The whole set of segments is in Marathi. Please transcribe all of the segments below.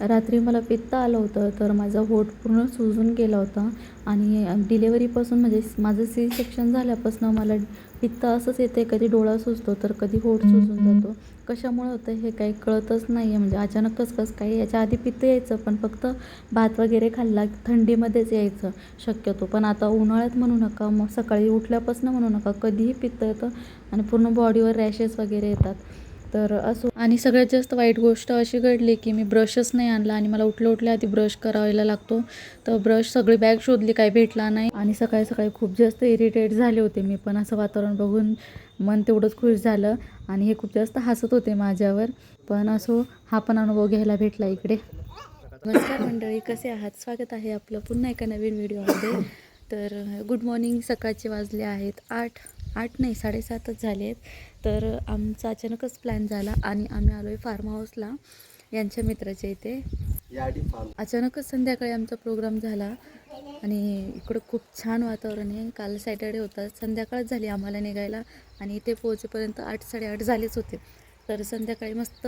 रात्री मला पित्त आलं होतं तर माझं होठ पूर्ण सुजून गेला होता. आणि डिलेवरीपासून म्हणजे माझं सी सेक्शन झाल्यापासून मला पित्त असंच येते कधी डोळा सुजतो तर कधी होठ सुजून जातो. कशामुळे होतं हे काही कळतच नाही आहे म्हणजे अचानकच कसं काही याच्या आधी पित्त यायचं पण फक्त भात वगैरे खाल्ला थंडीमध्येच यायचं शक्यतो. पण आता उन्हाळ्यात म्हणू नका मग सकाळी उठल्यापासून म्हणू नका कधीही पित्त येतं आणि पूर्ण बॉडीवर रॅशेस वगैरे येतात. तर असो. आणि सगळ्यात जास्त वाईट गोष्ट अशी घडली की मी ब्रशच नाही आणला आणि मला उठल्या उठल्या आधी ब्रश करायला लागतो. तर ब्रश सगळी बॅग शोधली काही भेटला नाही. आणि सकाळी सकाळी खूप जास्त इरिटेट झाले होते मी. पण असं वातावरण बघून मन तेवढंच खुश झालं आणि हे खूप जास्त हसत होते माझ्यावर. पण असो हा पण अनुभव घ्यायला भेटला इकडे. नमस्कार मंडळी कसे आहात? स्वागत आहे आपलं पुन्हा एका नवीन व्हिडिओमध्ये. तर गुड मॉर्निंग सकाळचे वाजले आहेत आठ. आठ नाही साडेसातच झाले आहेत. तर आमचा अचानकच प्लॅन झाला आणि आम्ही आलो आहे फार्म हाऊसला यांच्या मित्राच्या इथे. याडी फार्म अचानकच संध्याकाळी आमचा प्रोग्राम झाला आणि इकडं खूप छान वातावरण आहे. काल सॅटर्डे होता संध्याकाळच झाली आम्हाला निघायला आणि इथे पोहोचेपर्यंत आठ साडेआठ झालेच होते. तर संध्याकाळी मस्त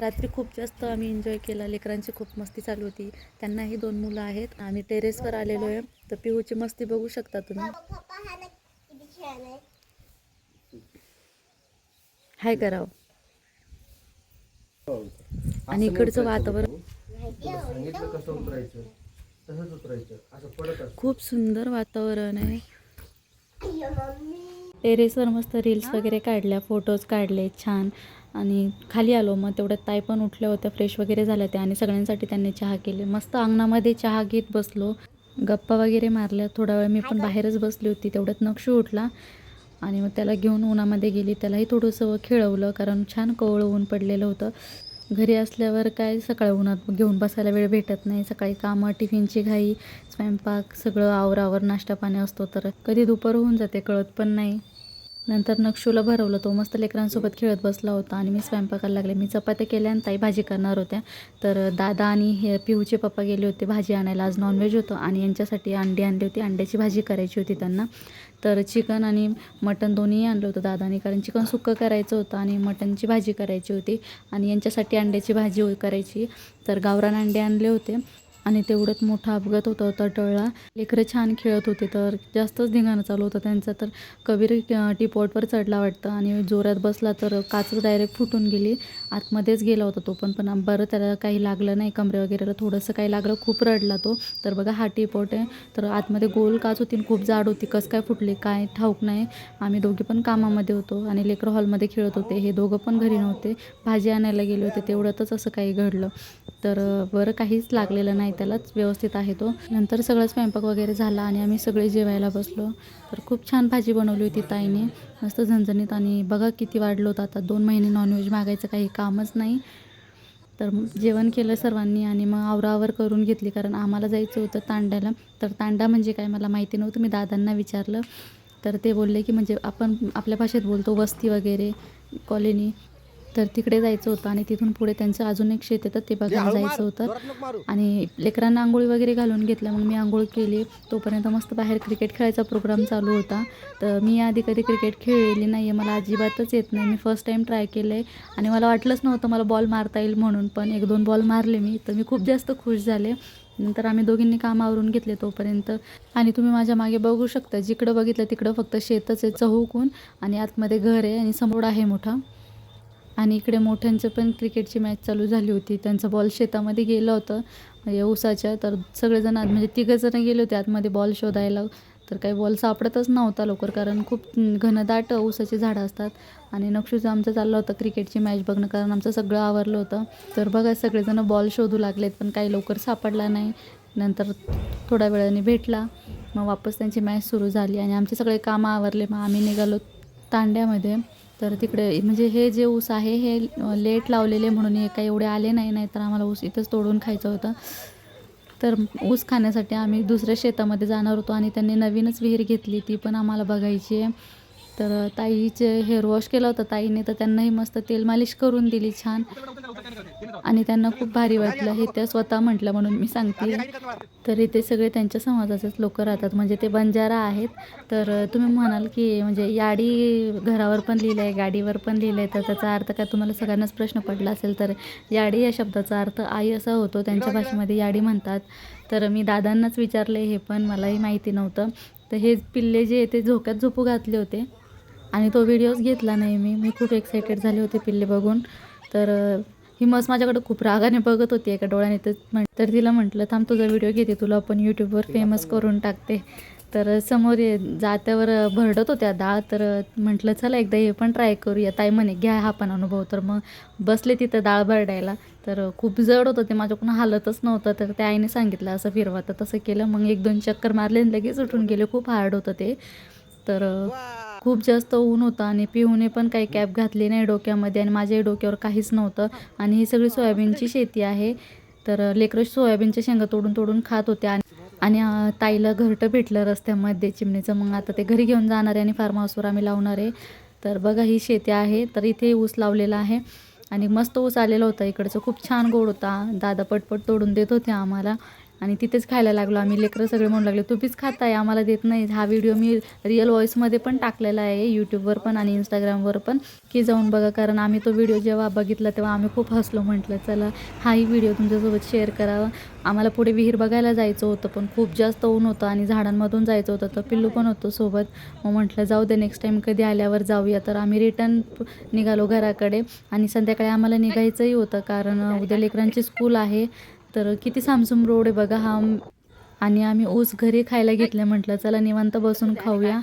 रात्री खूप जास्त आम्ही एन्जॉय केला. लेकरांची खूप मस्ती चालू होती. त्यांनाही दोन मुलं आहेत. आम्ही टेरेसवर आलेलो आहे. तर पिहूची मस्ती बघू शकता तुम्ही. हाय करावं. आणि इकडचं वातावरण सांगितलं कसं उतरायचं? तसंच उतरायचं. असं पडत असतं. खूप सुंदर वातावरण आहे. टेरेसवर मस्त रील्स वगैरे काढल्या फोटोज काढले छान. आणि खाली आलो मग तेवढ्यात ताई पण उठल्या होत्या फ्रेश वगैरे झाल्या त्या. आणि सगळ्यांसाठी त्यांनी चहा केले. मस्त अंगणामध्ये चहा घेत बसलो. गप्पा वगैरे मारल्या. थोडा वेळ मी पण बाहेरच बसली होती तेवढ्यात नक्षू उठला. आणि मग त्याला घेऊन उन्हामध्ये गेली त्यालाही थोडंसं खेळवलं कारण छान कवळं ऊन पडलेलं होतं. घरी असल्यावर काय सकाळी उन्हात घेऊन बसायला वेळ भेटत नाही. सकाळी कामं टिफिनची घाई स्वयंपाक सगळं आवरावर नाश्ता पाणी असतो तर कधी दुपार होऊन जाते कळत पण नाही. नंतर नक्षूला भरवलं तो मस्त लेकरांसोबत खेळत बसला होता आणि मी स्वयंपाकाला लागले. मी चपात्या केल्या आणि ताई भाजी करणार होत्या. तर दादा आणि हे पिहूचे पप्पा गेले होते भाजी आणायला. आज नॉनव्हेज होतं आणि यांच्यासाठी अंडी आणली होती. अंड्याची भाजी करायची होती त्यांना. तर चिकन आणि मटन दोन्ही आणलं होतं दादाने कारण चिकन सुक्कं करायचं होतं आणि मटनची भाजी करायची होती. आणि यांच्यासाठी अंड्याची भाजी करायची. तर गावरान अंडे आणले होते. आणि तेवढंच मोठा अपघात होता होता टळला. लेकरं छान खेळत होते तर जास्तच धिंगाणं चालू होतं त्यांचं. तर कबीर टीपॉटवर चढला वाटतं आणि जोरात बसला तर काचच डायरेक्ट फुटून गेली. आतमध्येच गेला होता तो पण पण बरं त्याला काही लागलं नाही. कमरे वगैरेला थोडंसं काही लागलं खूप रडला तो. तर बघा हा टीपॉट आहे. तर आतमध्ये गोल काच होती खूप जाड होती. कसं काय फुटली काय ठाऊक नाही. आम्ही दोघे पण कामामध्ये होतो आणि लेकरं हॉलमध्ये खेळत होते. हे दोघं पण घरी नव्हते. भाजी आणायला गेले होते. तेवढ्यातच असं काही घडलं. तर बरं काहीच लागलेलं नाही. त्यालाच व्यवस्थित आहे तो. नंतर सगळं स्वयंपाक वगैरे झाला आणि आम्ही सगळे जेवायला बसलो. तर खूप छान भाजी बनवली होती ताईने. मस्त झणझणीत आणि बघा किती वाढलं होतं आता. दोन महिने नॉनव्हेज मागायचं काही कामच नाही. तर जेवण केलं सर्वांनी आणि मग आवरावर करून घेतली. कारण आम्हाला जायचं होतं तांड्याला. तर तांडा म्हणजे काय मला माहिती नव्हतं. मी दादांना विचारलं. तर ते बोलले की म्हणजे आपण आपल्या भाषेत बोलतो वस्ती वगैरे कॉलनी. तर तिकडे जायचं होतं आणि तिथून पुढे त्यांचं अजून एक शेत येतं ते बघायला जायचं होतं. आणि लेकरांना आंघोळी वगैरे घालून घेतल्या मग मी आंघोळ केली. तोपर्यंत मस्त बाहेर क्रिकेट खेळायचा प्रोग्राम चालू होता. तर मी आधी कधी क्रिकेट खेळलेली नाही आहे मला अजिबातच येत नाही. मी फर्स्ट टाईम ट्राय केलं आहे आणि मला वाटलंच नव्हतं मला बॉल मारता येईल म्हणून पण एक दोन बॉल मारले मी. तर मी खूप जास्त खुश झाले. नंतर आम्ही दोघींनी काम आवरून घेतले तोपर्यंत. आणि तुम्ही माझ्या मागे बघू शकता जिकडं बघितलं तिकडं फक्त शेतच आहे चहूकून. आणि आतमध्ये घर आहे आणि समोर आहे मोठा. आणि इकडे मोठ्यांचं पण क्रिकेटची मॅच चालू झाली होती. त्यांचं बॉल शेतामध्ये गेलं होतं म्हणजे ऊसाच्या. तर सगळेजण आत म्हणजे तिघंजणं गेले होते आतमध्ये बॉल शोधायला. तर काही बॉल सापडतच नव्हता लवकर कारण खूप घनदाट ऊसाची झाडं असतात. आणि नक्षूचं आमचं चाललं होतं क्रिकेटची मॅच बघणं कारण आमचं सगळं आवरलं होतं. तर बघा सगळेजणं बॉल शोधू लागलेत पण काही लवकर सापडला नाही. नंतर थोड्या वेळाने भेटला. मग वापस त्यांची मॅच सुरू झाली. आणि आमचे सगळे कामं आवरले. मग आम्ही निघालो तांड्यामध्ये. तर तिकडे म्हणजे हे जे ऊस आहे हे लेट लावलेले म्हणून हे काही एवढे आले नाही नाही तर आम्हाला ऊस इथंच तोडून खायचं होतं. तर ऊस खाण्यासाठी आम्ही दुसऱ्या शेतामध्ये जाणार होतो आणि त्यांनी नवीनच विहीर घेतली ती पण आम्हाला बघायची आहे. तर ताईचे हेअर वॉश केला होता ताईने तर त्यांनाही मस्त तेल मालिश करून दिली छान. आणि त्यांना खूप भारी वाटलं. हे त्या स्वतः म्हटलं म्हणून मी सांगते. तर इथे सगळे त्यांच्या समाजाचेच लोक राहतात. म्हणजे ते बंजारा आहेत. तर तुम्ही म्हणाल की म्हणजे याडी घरावर पण लिहिलं आहे गाडीवर पण लिहिलं आहे तर त्याचा अर्थ काय? तुम्हाला सगळ्यांनाच प्रश्न पडला असेल तर याडी या शब्दाचा अर्थ आई असा होतो. त्यांच्या भाषेमध्ये याडी म्हणतात. तर मी दादांनाच विचारले हे पण मलाही माहिती नव्हतं. तर हे पिल्ले जे आहे ते झोक्यात झोपू घातले होते. आणि तो व्हिडिओज घेतला नाही मी. मी खूप एक्सायटेड झाले होते पिल्ले बघून. तर ही मस माझ्याकडे खूप रागाने बघत होती एका डोळ्याने. तर म्हण तर तिला म्हटलं थांब तुझा व्हिडिओ घेते. तुला पण यूट्यूबवर फेमस करून टाकते. तर समोर ये जात्यावर भरडत होत्या डाळ तर म्हटलं चला एकदा हे पण ट्राय करूया. ताई म्हणे घ्या हा पण अनुभव. तर मग बसले तिथं डाळ भरडायला. तर खूप जड होतं ते. माझ्याकडून हालतच नव्हतं. तर त्या आईने सांगितलं असं फिरवा. तर तसं केलं. मग एक दोन चक्कर मारले आणि लगेच उठून गेले. खूप हार्ड होतं ते. तर खूप जास्त ऊन होतं आणि पिऊने पण काही कॅप घातली नाही डोक्यामध्ये आणि माझ्याही डोक्यावर काहीच नव्हतं. आणि ही सगळी सोयाबीनची शेती आहे. तर लेकरं सोयाबीनच्या शेंगा तोडून तोडून खात होते आणि आणि ताईला घरटं भेटलं रस्त्यामध्ये चिमणीचं. मग आता ते घरी घेऊन जाणार आहे आणि फार्म हाऊसवर आम्ही लावणार आहे. तर बघा ही शेती आहे. तर इथे ऊस लावलेला आहे. आणि मस्त ऊस आलेला होता इकडचं. खूप छान गोड होता. दादा पटपट तोडून देत होते आम्हाला. आणि तिथेच खायला लागलो. आम्ही लेकरं सगळे म्हणू लागले तुम्हीच खाताय आम्हाला देत नाही. हा व्हिडिओ मी रिअल व्हॉईसमध्ये पण टाकलेला आहे यूट्यूबवर पण आणि इंस्टाग्रामवर पण की जाऊन बघा. कारण आम्ही तो व्हिडिओ जेव्हा बघितला तेव्हा आम्ही खूप हसलो. म्हटलं चला हाही व्हिडिओ तुमच्यासोबत शेअर करावा. आम्हाला पुढे विहीर बघायला जायचं होतं पण खूप जास्त ऊन होतं आणि झाडांमधून जायचं होतं. तर पिल्लू पण होतो सोबत. मग म्हटलं जाऊ दे नेक्स्ट टाईम कधी आल्यावर जाऊया. तर आम्ही रिटर्न निघालो घराकडे आणि संध्याकाळी आम्हाला निघायचंही होतं. कारण उद्या लेकरांची स्कूल आहे. तर किती सामसूम रोड आहे बघा हा. आणि आम्ही ऊस घरी खायला घेतलं म्हटलं चला निवांत बसून खाऊया.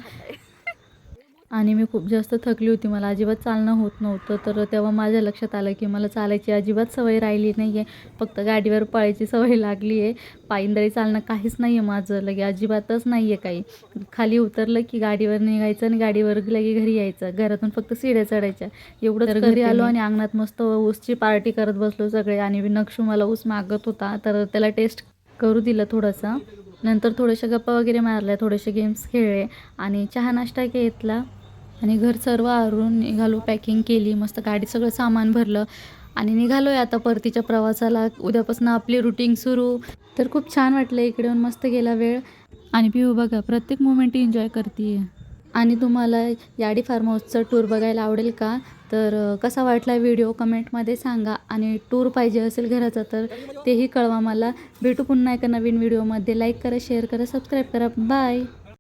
आणि मी खूप जास्त थकली होती. मला अजिबात चालणं होत नव्हतं. तर तेव्हा माझ्या लक्षात आलं की मला चालायची अजिबात सवय राहिली नाही आहे फक्त गाडीवर पळायची सवय लागली आहे पायंदळी चालणं काहीच नाही आहे माझं. लगे अजिबातच नाही आहे काही. खाली उतरलं की गाडीवर निघायचं आणि गाडीवर लगे घरी यायचं. घरातून फक्त सिड्या चढायच्या. एवढं तर घरी आलो आणि अंगणात मस्त ऊसची पार्टी करत बसलो सगळे. आणि नक्षू मला ऊस मागत होता. तर त्याला टेस्ट करू दिलं थोडंसं. नंतर थोड्याशा गप्पा वगैरे मारल्या. थोडेसे गेम्स खेळले. आणि चहा नाश्ता घेतला. आणि घर सर्व आवरून निघालो पॅकिंग केली मस्त गाडीत सगळं सामान भरलं आणि निघालो आहे आता परतीच्या प्रवासाला. उद्यापासून आपली रुटीन सुरू. तर खूप छान वाटलं इकडे येऊन मस्त गेला वेळ. आणि पिऊ बघा प्रत्येक मोमेंट एन्जॉय करते आणि तुम्हाला याडी फार्म हाऊसचा टूर बघायला आवडेल का? तर कसा वाटला व्हिडिओ कमेंटमध्ये सांगा. आणि टूर पाहिजे असेल घराचा तर तेही कळवा मला. भेटू पुन्हा एका नवीन व्हिडिओमध्ये लाईक करा शेअर करा सबस्क्राईब करा. बाय